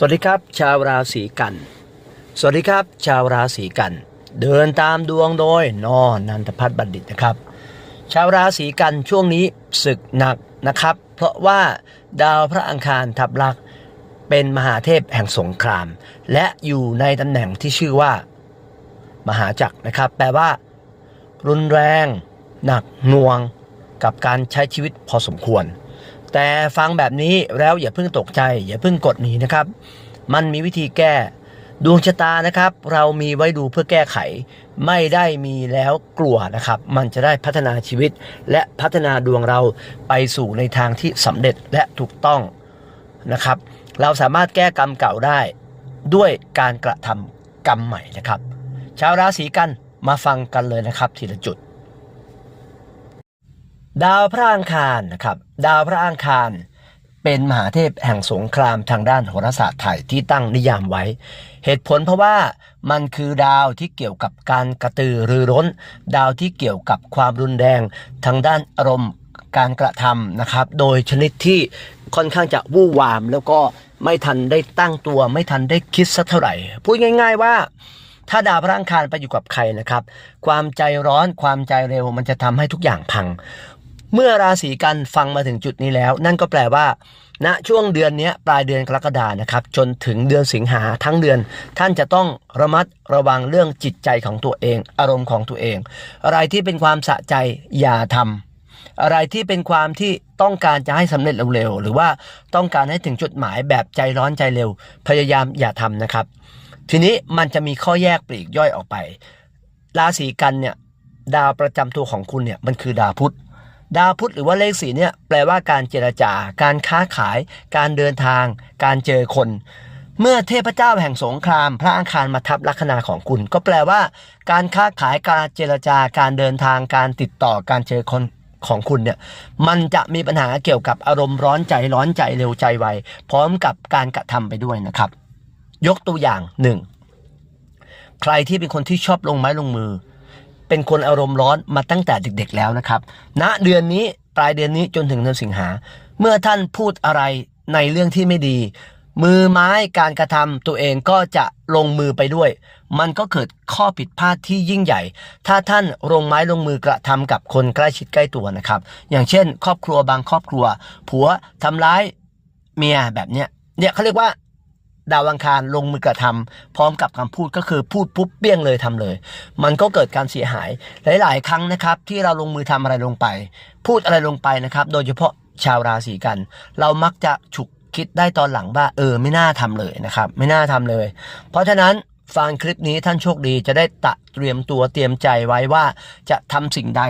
สวัสดีครับ ชาวราศีกัน สวัสดีครับ ชาวราศีกัน เดินตามดวงโดยนอนันทพัฒน์บัณฑิตนะครับ ชาวราศีกันช่วงนี้ศึกหนักนะครับ เพราะว่าดาวพระอังคารทับลักษ์เป็นมหาเทพแห่งสงคราม และอยู่ในตำแหน่งที่ชื่อว่า มหาจักรนะครับ แปลว่า รุนแรง หนักหน่วงกับการใช้ชีวิตพอสมควร แต่ฟังแบบนี้แล้วอย่าเพิ่งตกใจ อย่าเพิ่งกดหนีนะครับ มันมีวิธีแก้ ดวงชะตานะครับ เรามีไว้ดูเพื่อแก้ไข ไม่ได้มีแล้วกลัวนะครับ มันจะได้พัฒนาชีวิต และพัฒนาดวงเราไปสู่ในทางที่สำเร็จและถูกต้องนะครับ เราสามารถแก้กรรมเก่าได้ด้วยการกระทำกรรมใหม่นะครับ ชาวราศีกันมาฟังกันเลยนะครับ ทีละจุด ดาวพระอังคารนะครับดาวพระอังคารเป็นมหาเทพแห่งสงครามทางด้านโหราศาสตร์ไทยที่ตั้งนิยามไว้ เหตุผลเพราะว่ามันคือดาวที่เกี่ยวกับการกระตือรือร้น ดาวที่เกี่ยวกับความรุนแรง ทางด้านอารมณ์การกระทำนะครับ โดยชนิดที่ค่อนข้างจะวู่วาม แล้วก็ไม่ทันได้ตั้งตัว ไม่ทันได้คิดสักเท่าไหร่ พูดง่าย ๆว่าถ้าดาวพระอังคารไปอยู่กับใครนะครับ ความใจร้อนความใจเร็วมันจะทำให้ทุกอย่างพัง เมื่อราศีกันฟังมาถึงจุดนี้แล้ว นั่นก็แปลว่าณช่วงเดือนนี้ปลายเดือนกรกฎานะครับ จนถึงเดือนสิงหาทั้งเดือน ท่านจะต้องระมัดระวังเรื่องจิตใจของตัวเอง อารมณ์ของตัวเอง อะไรที่เป็นความสะใจอย่าทำอะไรที่เป็นความที่ต้องการจะให้สำเร็จเร็วๆหรือว่าต้องการให้ถึงจุดหมายแบบใจร้อนใจเร็ว พยายามอย่าทำนะครับ ทีนี้มันจะมีข้อแยกปลีกย่อยออกไป ราศีกันเนี่ยดาวประจำตัวของคุณเนี่ยมันคือดาวพุธ ดาวพุธหรือว่าเลขสีเนี่ยแปลว่าการเจรจา การค้าขาย การเดินทาง การเจอคน เมื่อเทพเจ้าแห่งสงคราม พระอังคารมาทับลัคนาของคุณ ก็แปลว่า การค้าขายการเจรจา การเดินทาง การติดต่อการเจอคนของคุณเนี่ยมันจะมีปัญหาเกี่ยวกับอารมณ์ร้อนใจร้อนใจเร็วใจไวพร้อมกับการกระทำไปด้วยนะครับ ยกตัวอย่างหนึ่งใครที่เป็นคนที่ชอบลงไม้ลงมือ เป็นคนอารมณ์ร้อนมาตั้งแต่เด็กๆแล้วนะครับณเดือนนี้ปลายเดือนนี้จนถึงเดือนสิงหา เมื่อท่านพูดอะไรในเรื่องที่ไม่ดี มือไม้การกระทำตัวเองก็จะลงมือไปด้วย มันก็เกิดข้อผิดพลาดที่ยิ่งใหญ่ ถ้าท่านลงไม้ลงมือกระทำกับคนใกล้ชิดใกล้ตัวนะครับ อย่างเช่น ครอบครัวบางครอบครัว ผัวทำร้ายเมียแบบเนี้ยเนี่ยเขาเรียกว่า ดาวอังคารลงมือกระทำพร้อมกับคำพูดก็คือพูดปุ๊บเปี้ยงเลยทำเลย มันก็เกิดการเสียหายหลาย ๆ ครั้งนะครับ ที่เราลงมือทำอะไรลงไป พูดอะไรลงไปนะครับ โดยเฉพาะชาวราศีกัน เรามักจะฉุกคิดได้ตอนหลังว่าเออไม่น่าทำเลยนะครับ ไม่น่าทำเลย เพราะฉะนั้นฟังคลิปนี้ท่านโชคดีจะได้ตะเตรียมตัวเตรียมใจไว้ว่าจะทำสิ่งใด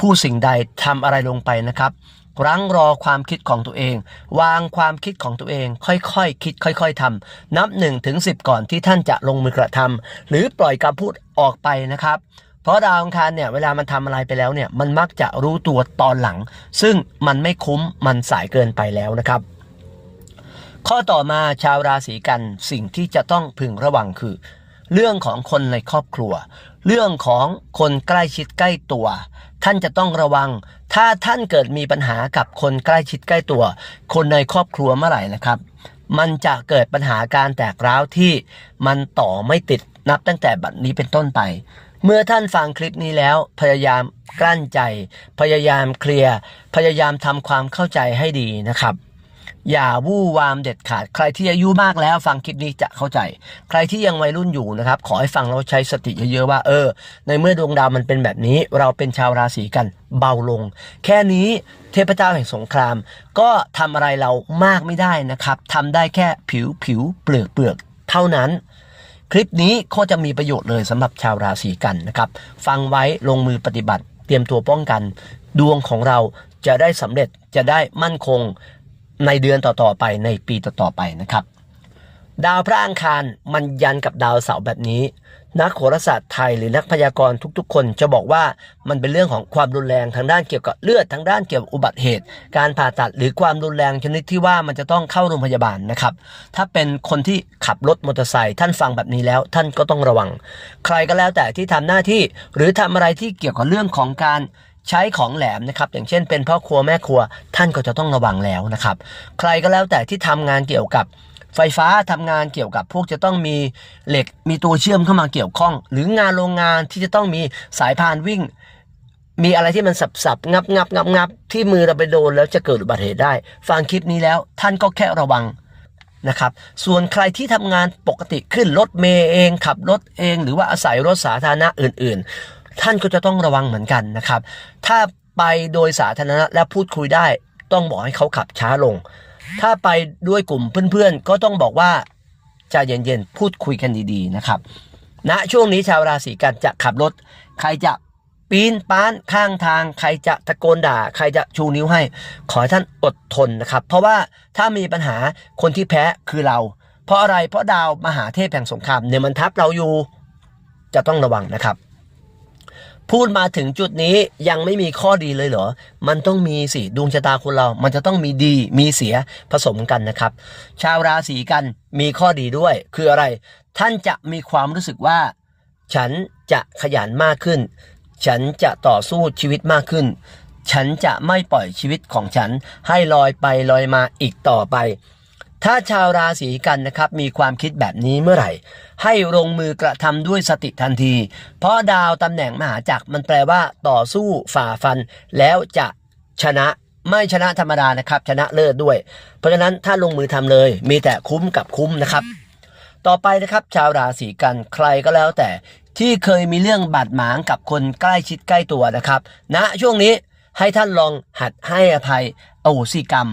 พูดสิ่งใดทำอะไรลงไปนะครับ รั้งรอความคิดของตัวเอง วางความคิดของตัวเอง ค่อยๆคคิด ค่อย ๆทำนับ1ถึง10 ก่อนที่ท่านจะลงมือกระทำหรือปล่อยคำพูดออกไปนะครับเพราะดาวอังคารเนี่ยเวลามันทำอะไรไปแล้วเนี่ยมันมักจะรู้ตัวตอนหลัง ซึ่งมันไม่คุ้มมันสายเกินไปแล้วนะครับ ข้อต่อมาชาวราศีกันสิ่งที่จะต้องพึงระวังคือ เรื่องของคนในครอบครัว เรื่องของคนใกล้ชิดใกล้ตัว ท่านจะต้องระวัง ถ้าท่านเกิดมีปัญหากับคนใกล้ชิดใกล้ตัว คนในครอบครัวเมื่อไหร่นะครับ มันจะเกิดปัญหาการแตกร้าวที่มันต่อไม่ติดนับตั้งแต่บัดนี้เป็นต้นไป เมื่อท่านฟังคลิปนี้แล้ว พยายามกลั้นใจ พยายามเคลียร์ พยายามทำความเข้าใจให้ดีนะครับ อย่าวู่วามเด็ดขาด ใครที่อายุมากแล้วฟังคลิปนี้จะเข้าใจ ใครที่ยังวัยรุ่นอยู่นะครับ ขอให้ฟังแล้วใช้สติเยอะๆว่า เออ ในเมื่อดวงดาวมันเป็นแบบนี้ เราเป็นชาวราศีกันเบาลง แค่นี้เทพเจ้าแห่งสงคราม ก็ทำอะไรเรามากไม่ได้นะครับทำได้แค่ผิวผิวเปลือกเปลือกเท่านั้นคลิปนี้ก็จะมีประโยชน์เลยสำหรับชาวราศีกันนะครับ ฟังไว้ลงมือปฏิบัติ เตรียมตัวป้องกัน ดวงของเราจะได้สำเร็จจะได้มั่นคง ในเดือนต่อๆไปในปีต่อๆไปนะครับ ดาวพระอังคารมันยันกับดาวเสาร์แบบนี้ นักโหราศาสตร์ไทยหรือนักพยากรณ์ทุก ๆ คนจะบอกว่ามันเป็นเรื่องของความรุนแรงทางด้านเกี่ยวกับเลือดทางด้านเกี่ยวกับอุบัติเหตุ การผ่าตัดหรือความรุนแรงชนิดที่ว่ามันจะต้องเข้าโรงพยาบาลนะครับ ถ้าเป็นคนที่ขับรถมอเตอร์ไซค์ท่านฟังแบบนี้แล้ว ท่านก็ต้องระวัง ใครก็แล้วแต่ที่ทำหน้าที่ หรือทำอะไรที่เกี่ยวกับเรื่องของการ ใช้ของแหลมนะครับอย่างเช่นเป็นพ่อครัวแม่ครัวท่านก็จะต้องระวังแล้วนะครับ ใครก็แล้วแต่ที่ทำงานเกี่ยวกับไฟฟ้าทำงานเกี่ยวกับพวกจะต้องมีเหล็กมีตัวเชื่อมเข้ามาเกี่ยวข้อง หรืองานโรงงานที่จะต้องมีสายพานวิ่ง มีอะไรที่มันสับสับงับงับงับงับที่มือเราไปโดนแล้วจะเกิดอุบัติเหตุได้ ฟังคลิปนี้แล้วท่านก็แค่ระวังนะครับส่วนใครที่ทำงานปกติขึ้นรถเมย์เองขับรถเอง หรือว่าอาศัยรถสาธารณะอื่น ท่านก็จะต้องระวังเหมือนกันนะครับ ถ้าไปโดยสาธารณะและพูดคุยได้ต้องบอกให้เขาขับช้าลง ถ้าไปด้วยกลุ่มเพื่อนๆ ก็ต้องบอกว่าใจเย็นๆ พูดคุยกันดีๆนะครับณช่วงนี้ชาวราศีกันจะขับรถ ใครจะปีนป้านข้างทาง ใครจะตะโกนด่า ใครจะชูนิ้วให้ ขอให้ท่านอดทนนะครับ เพราะว่าถ้ามีปัญหาคนที่แพ้คือเรา เพราะอะไรเพราะดาวมหาเทพแห่งสงครามเนี่ยมันทับเราอยู่จะต้องระวังนะครับ พูดมาถึงจุดนี้ยังไม่มีข้อดีเลยเหรอ มันต้องมีสิดวงชะตาคนเรา มันจะต้องมีดีมีเสียผสมกันนะครับ ชาวราศีกันมีข้อดีด้วย คืออะไร ท่านจะมีความรู้สึกว่า ฉันจะขยันมากขึ้น ฉันจะต่อสู้ชีวิตมากขึ้น ฉันจะไม่ปล่อยชีวิตของฉันให้ลอยไปลอยมาอีกต่อไป ถ้าชาวราศีกันนะครับมีความคิดแบบนี้เมื่อไหร่ ให้ลงมือกระทำด้วยสติทันที เพราะดาวตำแหน่งมหาจักรมันแปลว่าต่อสู้ฝ่าฟัน แล้วจะชนะไม่ชนะธรรมดานะครับ ชนะเลิศด้วย เพราะฉะนั้นถ้าลงมือทำเลย มีแต่คุ้มกับคุ้มนะครับ ต่อไปนะครับ ชาวราศีกันใครก็แล้วแต่ที่เคยมีเรื่องบาดหมางกับคนใกล้ชิดใกล้ตัวนะครับณนะช่วงนี้ให้ท่านลองหัดให้อภัยอโหสิกรรม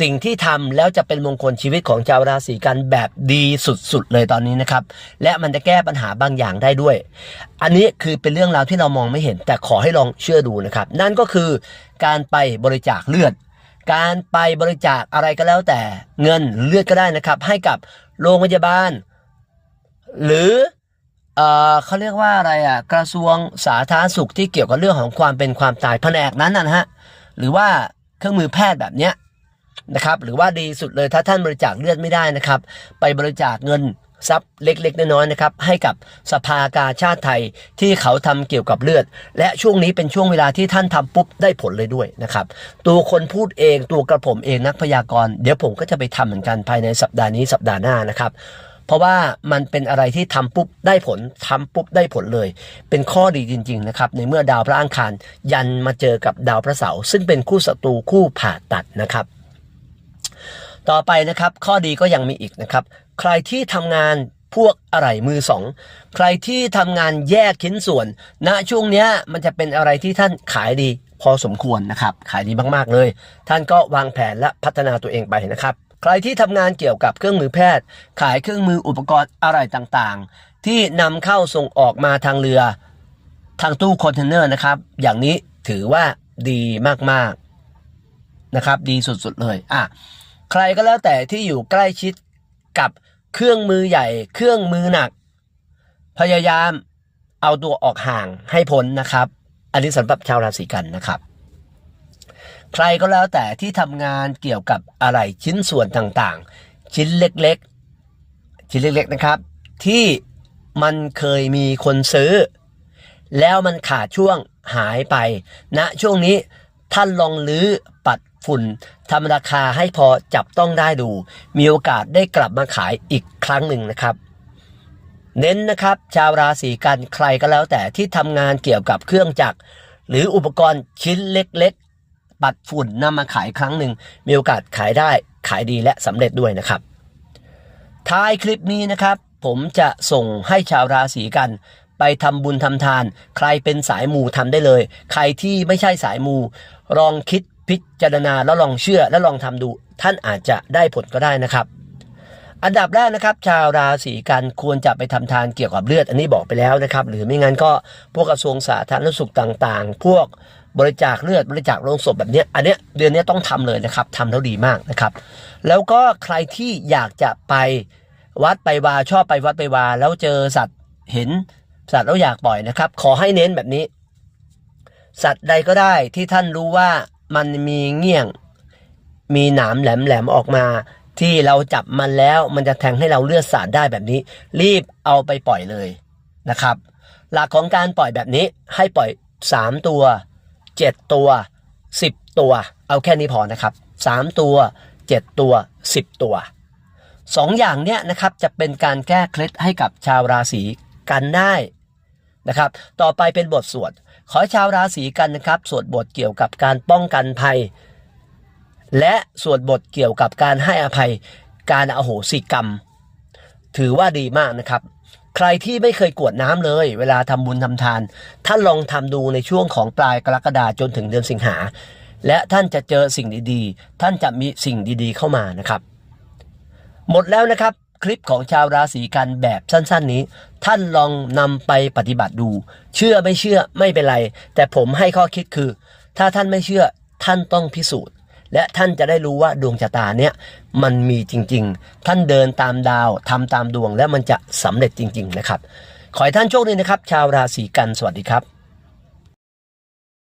สิ่งที่ทำแล้วจะเป็นมงคลชีวิตของชาวราศีกันแบบดีสุดๆเลยตอนนี้นะครับ และมันจะแก้ปัญหาบางอย่างได้ด้วย อันนี้คือเป็นเรื่องราวที่เรามองไม่เห็น แต่ขอให้ลองเชื่อดูนะครับ นั่นก็คือการไปบริจาคเลือด การไปบริจาคอะไรก็แล้วแต่เงินเลือดก็ได้นะครับ ให้กับโรงพยาบาล หรือเออเขาเรียกว่าอะไรอะกระทรวงสาธารณสุขที่เกี่ยวกับเรื่องของความเป็นความตายแผนกนั้นนะฮะหรือว่าเครื่องมือแพทย์แบบเนี้ย นะครับหรือว่าดีสุดเลยถ้าท่านบริจาคเลือดไม่ได้นะครับ ไปบริจาคเงินทรัพย์เล็ก ๆ น้อยๆนะครับ ให้กับสภากาชาติไทยที่เขาทำเกี่ยวกับเลือด และช่วงนี้เป็นช่วงเวลาที่ท่านทำปุ๊บได้ผลเลยด้วยนะครับ ตัวคนพูดเองตัวกระผมเองนักพยากรณ์เดี๋ยวผมก็จะไปทำเหมือนกันภายในสัปดาห์นี้สัปดาห์หน้านะครับ เพราะว่ามันเป็นอะไรที่ทำปุ๊บได้ผลทำปุ๊บได้ผลเลย เป็นข้อดีจริง ๆ นะครับ ในเมื่อดาวพระอังคารยันมาเจอกับดาวพระเสาร์ซึ่งเป็นคู่ศัตรูคู่ผ่าตัดนะครับ ต่อไปนะครับข้อดีก็ยังมีอีกนะครับ ใครที่ทำงานพวกอะไรมือสองใครที่ทำงานแยกชิ้นส่วนณช่วงนี้มันจะเป็นอะไรที่ท่านขายดีพอสมควรนะครับ ขายดีมากๆเลย ท่านก็วางแผนและพัฒนาตัวเองไปนะครับ ใครที่ทำงานเกี่ยวกับเครื่องมือแพทย์ ขายเครื่องมืออุปกรณ์อะไรต่างๆ ที่นำเข้าส่งออกมาทางเรือ ทางตู้คอนเทนเนอร์นะครับ อย่างนี้ถือว่าดีมากๆนะครับ ดีสุดๆเลยอะ ใครก็แล้วแต่ที่อยู่ใกล้ชิดกับเครื่องมือใหญ่ เครื่องมือหนัก พยายามเอาตัวออกห่างให้พ้นนะครับ อันนี้สำหรับชาวราศีกันนะครับ ใครก็แล้วแต่ที่ทำงานเกี่ยวกับอะไรชิ้นส่วนต่างๆ ชิ้นเล็กๆ ชิ้นเล็กๆนะครับ ที่มันเคยมีคนซื้อ แล้วมันขาดช่วงหายไปณนะช่วงนี้ท่านลองลื้อปัด ฝุ่นทำราคาให้พอจับต้องได้ดู มีโอกาสได้กลับมาขายอีกครั้งหนึ่งนะครับ เน้นนะครับ ชาวราศีกันใครก็แล้วแต่ที่ทำงานเกี่ยวกับเครื่องจักร หรืออุปกรณ์ชิ้นเล็กๆ ปัดฝุ่นนำมาขายครั้งหนึ่ง มีโอกาสขายได้ขายดีและสำเร็จด้วยนะครับ ท้ายคลิปนี้นะครับ ผมจะส่งให้ชาวราศีกันไปทำบุญทำทาน ใครเป็นสายมูทำได้เลย ใครที่ไม่ใช่สายมู ลองคิด พิจารณาแล้วลองเชื่อแล้วลองทำดู ท่านอาจจะได้ผลก็ได้นะครับ อันดับแรกนะครับ ชาวราศีกันควรจะไปทำทานเกี่ยวกับเลือด อันนี้บอกไปแล้วนะครับ หรือไม่งั้นก็พวกกระทรวงสาธารณสุขต่างๆ พวกบริจาคเลือดบริจาคโลงศพแบบเนี้ยอันเนี้ยเดือนนี้ต้องทำเลยนะครับทำแล้วดีมากนะครับ แล้วก็ใครที่อยากจะไปวัดไปวาชอบไปวัดไปวา แล้วเจอสัตว์เห็นสัตว์แล้วอยากปล่อยนะครับ ขอให้เน้นแบบนี้ สัตว์ใดก็ได้ที่ท่านรู้ว่า มันมีเงี้ยง มีหนามแหลมๆออกมา ที่เราจับมันแล้วมันจะแทงให้เราเลือดสาดได้แบบนี้ รีบเอาไปปล่อยเลยนะครับ หลักของการปล่อยแบบนี้ให้ปล่อย 3 ตัว 7 ตัว 10 ตัว เอาแค่นี้พอนะครับ 3 ตัว 7 ตัว 10 ตัวสองอย่างเนี้ยนะครับจะเป็นการแก้เคล็ดให้กับชาวราศีกันได้นะครับ ต่อไปเป็นบทสวด ขอให้ชาวราศีกันนะครับ สวดบทเกี่ยวกับการป้องกันภัย และสวดบทเกี่ยวกับการให้อภัย การอโหสิกรรม ถือว่าดีมากนะครับ ใครที่ไม่เคยกวดน้ำเลย เวลาทำบุญทำทาน ท่านลองทำดูในช่วงของปลายกรกฎาจนถึงเดือนสิงหา และท่านจะเจอสิ่งดีๆ ท่านจะมีสิ่งดีๆ เข้ามานะครับ หมดแล้วนะครับ คลิปของชาวราศีกันแบบสั้น ๆ นี้ ท่านลองนำไปปฏิบัติดู เชื่อไม่เชื่อไม่เป็นไร แต่ผมให้ข้อคิดคือ ถ้าท่านไม่เชื่อท่านต้องพิสูจน์ และท่านจะได้รู้ว่าดวงชะตาเนี่ยมันมีจริง ๆ ท่านเดินตามดาวทำตามดวงและมันจะสำเร็จจริง ๆ นะครับ ขอให้ท่านโชคดีนะครับ ชาวราศีกันสวัสดีครับ